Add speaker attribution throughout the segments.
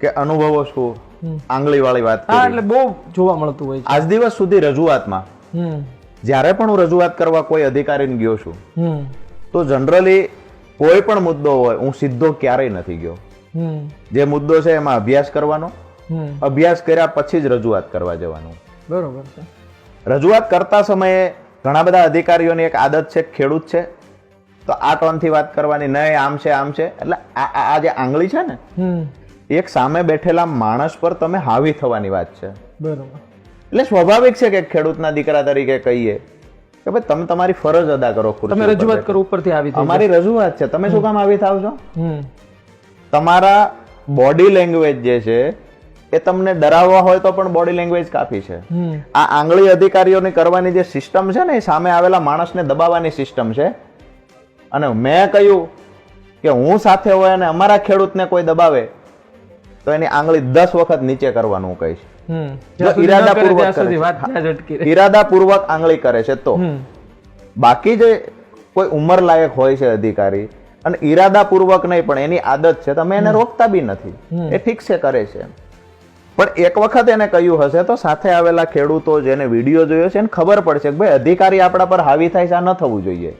Speaker 1: કે અનુભવો શું આંગળી વાળી વાત
Speaker 2: હા એટલે બહુ જોવા મળતું હોય
Speaker 1: આજ દિવસ સુધી રજૂઆતમાં જ્યારે પણ હું રજૂઆત કરવા કોઈ અધિકારીને ગયો છું તો જનરલી કોઈ પણ મુદ્દો હોય હું સીધો ક્યારેય નથી ગયો. જે મુદ્દો છે એમાં અભ્યાસ કરવાનો અભ્યાસ કર્યા પછી જ રજૂઆત કરવા જવાનું.
Speaker 2: બરોબર છે.
Speaker 1: રજૂઆત કરતા સમયે ઘણા બધા અધિકારીઓની એક આદત છે ખેડૂત છે. તો આ ટોનથી વાત કરવાની નહીં આમ છે આમ છે. એટલે આ જે આંગળી છે ને એક સામે બેઠેલા માણસ પર તમે હાવી થવાની વાત છે.
Speaker 2: બરોબર.
Speaker 1: એટલે સ્વાભાવિક છે કે ખેડૂતના દીકરા તરીકે કહીએ કે ભાઈ તમે તમારી ફરજ અદા કરો
Speaker 2: તમે રજૂઆત. કરો ઉપરથી આવી
Speaker 1: અમારી રજૂઆત છે. તમે શું કામ આવી થાવ છો? તમારા બોડી લેંગ્વેજ જે છે એ તમને ડરાવવા હોય તો પણ બોડી લેંગ્વેજ કાફી છે. આ આંગળી અધિકારીઓની કરવાની જે સિસ્ટમ છે ને એ સામે આવેલા માણસને દબાવવાની સિસ્ટમ છે. અને મેં કહ્યું કે હું સાથે હોય અને અમારા ખેડૂતને કોઈ દબાવે તો એની આંગળી દસ વખત નીચે કરવાનું કહીશ. ઈરાદાપૂર્વક ઈરાદાપૂર્વક આંગળી કરે છે તો. બાકી જે કોઈ ઉંમર લાયક હોય છે અધિકારી અને ઈરાદાપૂર્વક નહીં પણ એની આદત છે તમે એને રોકતા બી નથી. એ ઠીક છે કરે છે. પણ એક વખત એને કહ્યું હશે તો સાથે આવેલા ખેડૂતો જેને વીડિયો જોયો છે એને ખબર પડશે કે ભાઈ અધિકારી આપણા પર હાવી થાય છે આ ન થવું જોઈએ.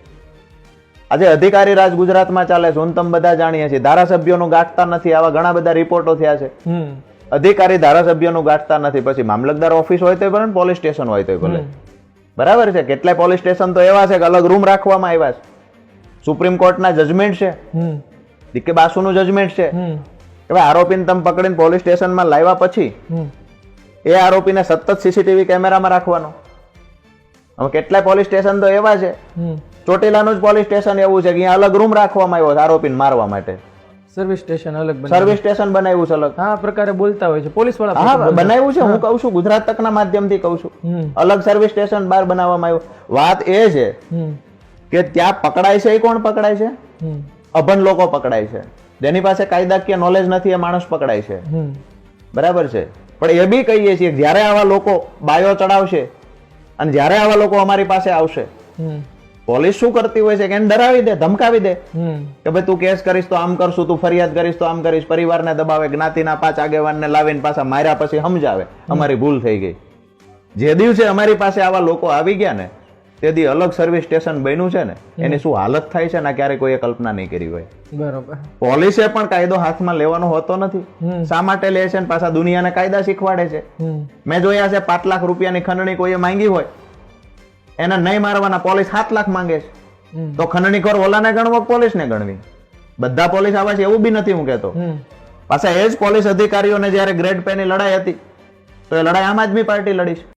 Speaker 1: આજે અધિકારી રાજ ગુજરાતમાં ચાલે છે. હું તમે બધા જાણીએ છીએ. ધારાસભ્યોનું ગાંઠતા નથી. આવા ઘણા બધા રિપોર્ટો થયા છે. અધિકારી ધારાસભ્યોનું ગાંઠતા નથી. પછી મામલતદાર ઓફિસ હોય તો ભલે પોલીસ સ્ટેશન હોય તો ભલે. બરાબર છે? કેટલાય પોલીસ સ્ટેશન તો એવા છે કે અલગ રૂમ રાખવામાં આવ્યા છે. સુપ્રીમ કોર્ટના જજમેન્ટ છે. ડીકે બાસુનું જજમેન્ટ છે. ભાઈ આરોપીને તમે પકડીને પોલીસ સ્ટેશનમાં લાવ્યા પછી એ આરોપીને સતત સીસીટીવી કેમેરામાં રાખવાનો. હવે કેટલાય પોલીસ સ્ટેશન તો એવા છે ચોટીલાનું જ પોલીસ સ્ટેશન એવું છે કે અહીંયા અલગ રૂમ રાખવામાં આવ્યો છે આરોપીને મારવા માટે.
Speaker 2: સર્વિસ સ્ટેશન અલગ
Speaker 1: સર્વિસ સ્ટેશન બનાવ્યું છે અલગ.
Speaker 2: હા પ્રકારે બોલતા હોય છે. પોલીસવાળા
Speaker 1: હા બનાવ્યું છે હું કહું છું ગુજરાત તકના માધ્યમથી કહું છું. અલગ સર્વિસ સ્ટેશન બહાર બનાવવામાં આવ્યું. વાત એ છે કે ત્યાં પકડાય છે એ કોણ પકડાય છે? અભન લોકો પકડાય છે. જેની પાસે કાયદાકીય નોલેજ નથી એ માણસ પકડાય છે. બરાબર છે. પણ એ બી કહીએ છીએ જ્યારે આવા લોકો બાયો ચડાવશે અને જ્યારે આવા લોકો અમારી પાસે આવશે પોલીસ શું કરતી હોય છે કે એને ડરાવી દે ધમકાવી દે? કે ભાઈ તું કેસ કરીશ તો આમ કરશું તું ફરિયાદ કરીશ તો આમ કરીશ પરિવારને દબાવે જ્ઞાતિના પાંચ આગેવાનને લાવીને પાછા માર્યા પછી સમજાવે અમારી ભૂલ થઈ ગઈ. જે દિવસે અમારી પાસે આવા લોકો આવી ગયા ને તે દી અલગ સર્વિસ સ્ટેશન બન્યું છે ને એની શું હાલત થાય છે ને ક્યારે કોઈએ કલ્પના નહીં કરી હોય.
Speaker 2: બરોબર.
Speaker 1: પોલીસે પણ કાયદો હાથમાં લેવાનો હોતો નથી. શા માટે લે છે ને પાછા દુનિયાને કાયદા શીખવાડે છે? મેં જોયા છે પાંચ લાખ રૂપિયાની ખંડણી કોઈએ માંગી હોય એને નહીં મારવાના પોલીસ સાત લાખ માંગે છે. તો ખંડણીખોર ઓલાને ગણવો પોલીસને ગણવી? બધા પોલીસ આવે છે એવું બી નથી હું કહેતો. પાછા એ જ પોલીસ અધિકારીઓને જ્યારે ગ્રેડ પે ની લડાઈ હતી તો એ લડાઈ આમ આદમી પાર્ટી લડી છે.